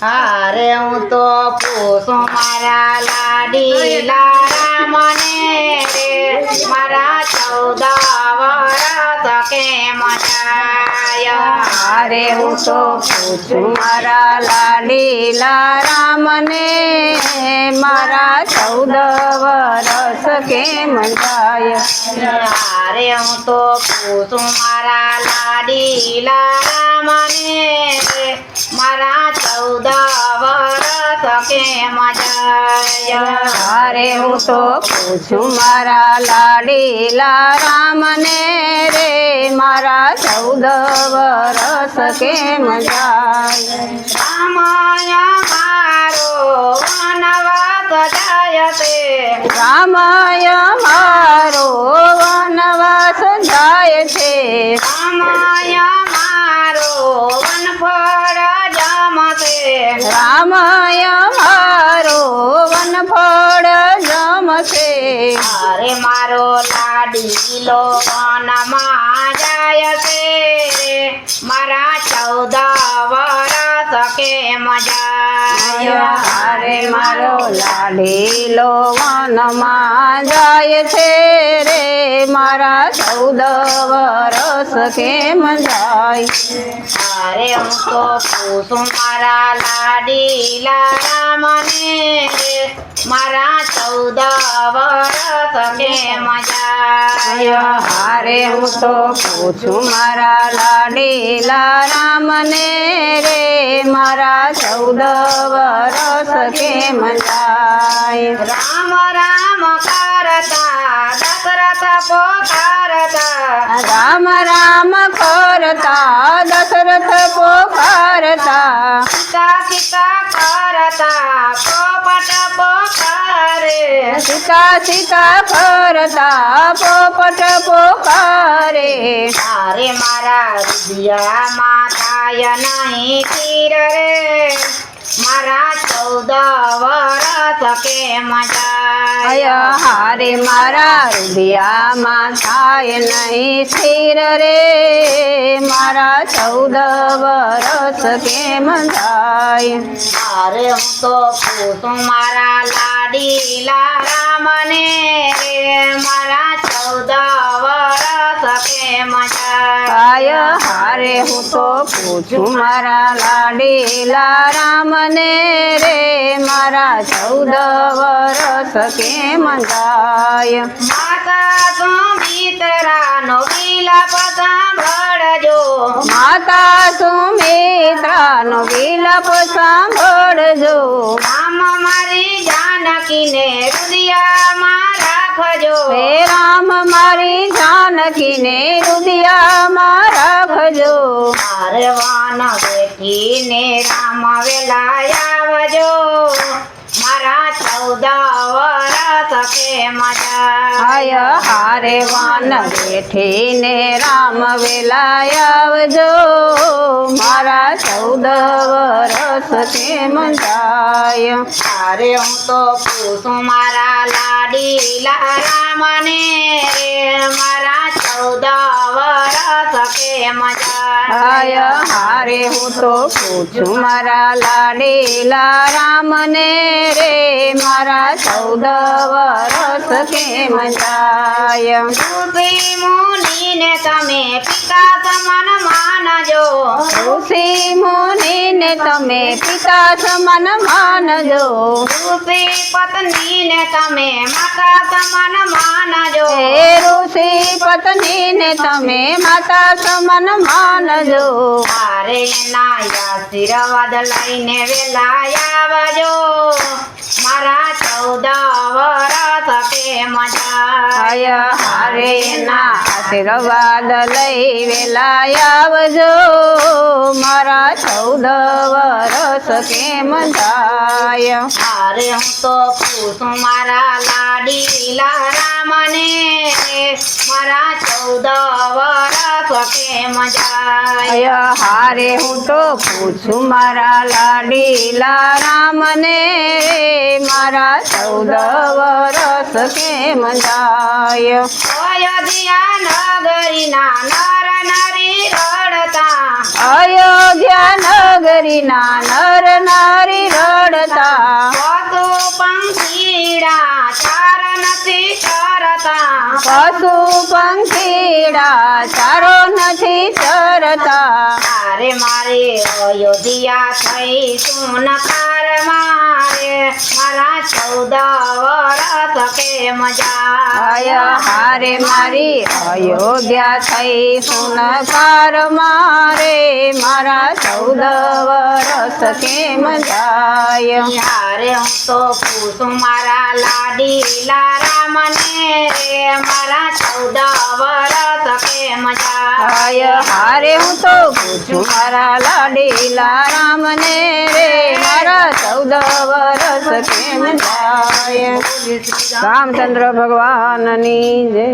હારે હું તો પૂછું મારા લાડીલા રામને રે? મારા ચૌદ વરસ કેમ જાય અરે હું તો પૂછું મારા લાડીલા રામને મારા ચૌદ વરસ કેમ જાય હારે હું તો પૂછું મારા લાડીલા રામને મારા ચૌદ વરસ કેમ જાય અરે હું તો પૂછું મારા લાડીલા રામને રે, મારા ચૌદ વરસ કેમ જાય? રામાય મારો વનવાસ જાય તે. રામાય મારો વનવાસ જાય છે. રામાય રામાય મારો વનફળ જમશે. અરે મારો લાડીલો વનમાં જાય છે મારા ચૌદ વરસ મજા અરે મારો લાડીલો વનમાં જાય છે રે, મારા ચૌદ વરસ કેમ જાય? અરે હું તો પૂછું, મારા લાડીલા રામને મારા ચૌદ વરસ કેમ જાય? હારે હું તો પૂછું, મારા લાડીલા રામને રે મારા ચૌદ વરસ કેમ જાય રામ રામ કરતા દશરથ પોકારતા રામ રામ કરતા દશરથ પોકારતા સીતા સીતા કરતા પોપટ પોકારે સીતા સીતા કરતા પોપટ પોકારે તારે મારા રુદિયામાં થાય નહીં તીર રે. મારા ચૌદ વરસ કેમ જાય હારે મારા રૂપિયામાં થાય નહીં સ્થિર રે. મારા ચૌદ વરસ કેમ જાય અરે હું તો પૂછું મારા લાડીલા રામને મારા ચૌદ જાય આય હારે હું તો પૂછું મારા લાડીલા રામને રે મારા ચૌદ વરસ કેમ જાય? માતા સુમિત્રાનો વિલાપ સાંભળજો. માતા સુમિત્રાનો વિલાપ સાંભળજો. રામ મારી જાનકીને હૃદયમાં રાખજો. હે રામ મારી જાનકીને રુદિયામાં રાખજો. મારવાના વાન બેઠીને રામ વેલા આવજો મારા ચૌદ વરસ કેમ જાય હારે વાન બેઠીને રામ વેલા આવજો. મારા ચૌદ વરસ કેમ જાય? હારે હું તો પૂછું મારા લાડીલા રામને મારા ચૌદ વરસ કેમ જાય? હારે હું તો પૂછું મારા લાડીલા રામને રે મારા ચૌદ વરસ કેમ જાય ઋષિ મુનિને તમે પિતા સમાન માનજો ઋષિ મુનિને તમે પિતા સમાન માનજો ઋષિ પત્નીને તમે માતા સમાન માનજો હે ઋષિ પત્નીને તમે માતા સમાન માનજો મારે એના આશીર્વાદ લઈને વેલા આવજો મારા ચૌદ વરસ કેમ જાય હરે હારે ના આશીર્વાદ લઈ વેલા આવજો મારા ચૌદ વરસ કેમ જાય અરે હું તો પૂછું મારા લાડીલા રામને મારા ચૌદ વરસ કેમ જાય હારે હું તો પૂછું મારા લાડીલા રામને મારા ચૌદ વરસ કેમ જાય અયોધ્યા નગરીના નર નારી રડતા. અયોધ્યા નગરીના નર નારી રડતા. પંખીડા ચાર પશુ પંખીડા ચારો નથી ચરતા. તારે મારે અયોધ્યા થઈ સુનકાર મારે. મારા ચૌદ વરસ કેમ અય જાય હારે મારી અયોધ્યા થઈ સુનકાર મારે. મારા ચૌદ વરસ કેમ જાય હારે હું તો પૂછું મારા લાડીલા રામને રે મારા ચૌદ વરસ કેમ જાય? હારે હું તો પૂછું મારા લાડીલા રામને રે મારા ચૌદ વરસ કેમ જાય? રામચંદ્ર ભગવાનની જય.